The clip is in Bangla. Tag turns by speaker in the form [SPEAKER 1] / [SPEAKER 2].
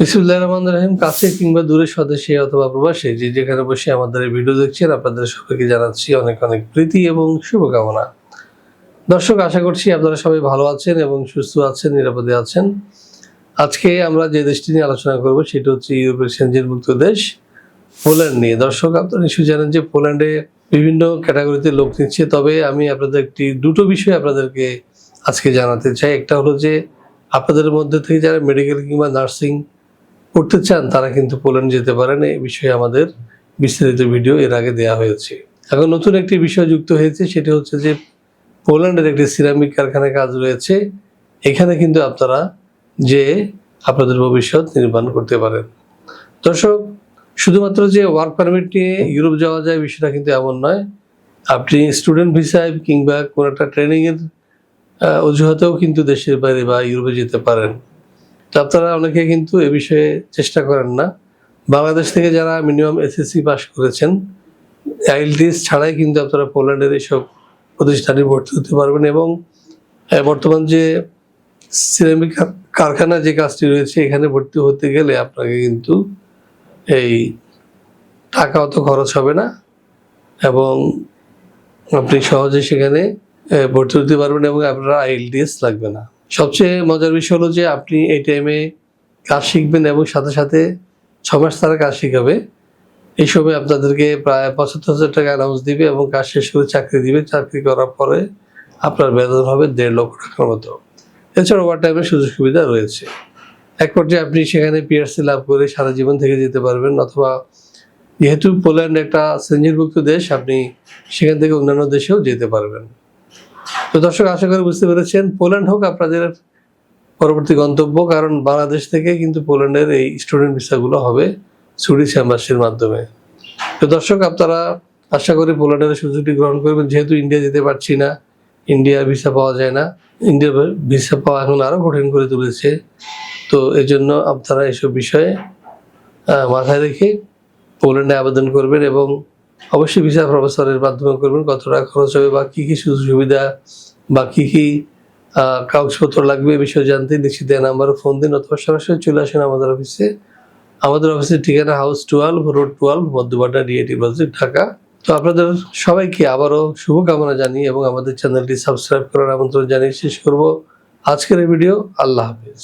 [SPEAKER 1] বিসমুল্লাহ রহমান রহিম, কাছে কিংবা দূরে স্বদেশে অথবা প্রবাসে, যে যেখানে বসে আমাদের ভিডিও দেখছেন, আপনাদের সবাইকে জানাচ্ছি অনেক অনেক প্রীতি এবং শুভকামনা। দর্শক, আশা করছি আপনারা সবাই ভালো আছেন এবং সুস্থ আছেন, নিরাপদে আছেন। আজকে আমরা যে দেশটি নিয়ে আলোচনা করব, সেটা হচ্ছে ইউরোপের মুক্ত দেশ, পোল্যান্ড নিয়ে। দর্শক, আপনারা নিশ্চয়ই জানেন যে পোল্যান্ডে বিভিন্ন ক্যাটাগরিতে লোক নিচ্ছে, তবে আমি আপনাদের একটি, দুটো বিষয় আপনাদেরকে আজকে জানাতে চাই। একটা হলো যে, আপনাদের মধ্যে থেকে যারা মেডিকেল কিংবা নার্সিং করতে চান, তারা কিন্তু পোল্যান্ড যেতে পারেন। এই বিষয়ে আমাদের বিস্তারিত ভিডিও এর আগে দেওয়া হয়েছে। এখন নতুন একটি বিষয় যুক্ত হয়েছে, সেটি হচ্ছে যে পোল্যান্ডের একটি সিরামিক কারখানায় কাজ রয়েছে। এখানে কিন্তু আপনারা যে আপনাদের ভবিষ্যৎ নির্মাণ করতে পারেন। দর্শক, শুধুমাত্র যে ওয়ার্ক পারমিট নিয়ে ইউরোপ যাওয়া যায়, বিষয়টা কিন্তু এমন নয়। আপনি স্টুডেন্ট ভিসায় কিংবা কোনো একটা ট্রেনিংয়ের অজুহাতেও কিন্তু দেশের বাইরে বা ইউরোপে যেতে পারেন। তো আপনারা অনেকে কিন্তু এ বিষয়ে চেষ্টা করেন না। বাংলাদেশ থেকে যারা মিনিমাম এসএসসি পাস করেছেন আইএলটিএস ছাড়াই কিন্তু আপনারা পোল্যান্ডের এইসব প্রতিষ্ঠানে ভর্তি হতে পারবেন এবং বর্তমান যে সিরামিক কার- কারখানা যে কাজটি রয়েছে, এখানে ভর্তি হতে গেলে আপনাকে কিন্তু এই টাকা অত খরচ হবে না এবং আপনি সহজে সেখানে ভর্তি হতে পারবেন এবং আপনার আইএলটিএস লাগবে না। সবচেয়ে মজার বিষয় হলো যে আপনি এই টাইমে কাজ শিখবেন এবং সাথে সাথে ছ মাস তারা কাজ শিখাবে। এই সময় আপনাদেরকে প্রায় পঁচাত্তর হাজার টাকা অ্যানাউন্স দিবে এবং কাজ শেষ করে চাকরি দিবে। চাকরি করার পরে আপনার বেতন হবে দেড় লক্ষ টাকার মতো। এছাড়া ওভার টাইমের সুযোগ সুবিধা রয়েছে। এক পর্যায়ে আপনি সেখানে পিআরসি লাভ করে সারা জীবন থেকে যেতে পারবেন অথবা যেহেতু পোল্যান্ড একটা সেঞ্জিনভুক্ত দেশ, আপনি সেখান থেকে অন্যান্য দেশেও যেতে পারবেন। তো দর্শক, আশা করি বুঝতে পেরেছেন, পোল্যান্ড হোক আপনাদের পরবর্তী গন্তব্য, কারণ বাংলাদেশ থেকে কিন্তু পোল্যান্ডের এই স্টুডেন্ট ভিসাগুলো হবে সুইডিশ অ্যাম্বাসির মাধ্যমে। তো দর্শক, আপনারা আশা করি পোল্যান্ডের সুযোগটি গ্রহণ করবেন, যেহেতু ইন্ডিয়া যেতে পারছি না ইন্ডিয়ার ভিসা পাওয়া যায় না ইন্ডিয়ার ভিসা পাওয়া এখন আরও কঠিন করে তুলেছে। তো এই জন্য আপনারা এসব বিষয়ে মাথায় রেখে পোল্যান্ডে আবেদন করবেন এবং অবশ্যই ভিসা প্রফেসরের মাধ্যমে করবেন, কত টাকা খরচ হবে বা কী কী সুযোগ সুবিধা বা কী কী কাগজপত্র লাগবে এই বিষয়ে জানতে নিশ্চিত দেয় নাম্বারে ফোন দিন অথবা সরাসরি চলে আসেন আমাদের অফিসে আমাদের অফিসের ঠিকানা house twelve road twelve Madhyabadda DAT বাজার ঢাকা। তো আপনাদের সবাইকে আবারও শুভকামনা জানিয়ে এবং আমাদের চ্যানেলটি সাবস্ক্রাইব করার আমন্ত্রণ জানিয়ে শেষ করব। আজকের এই ভিডিও আল্লাহ হাফিজ।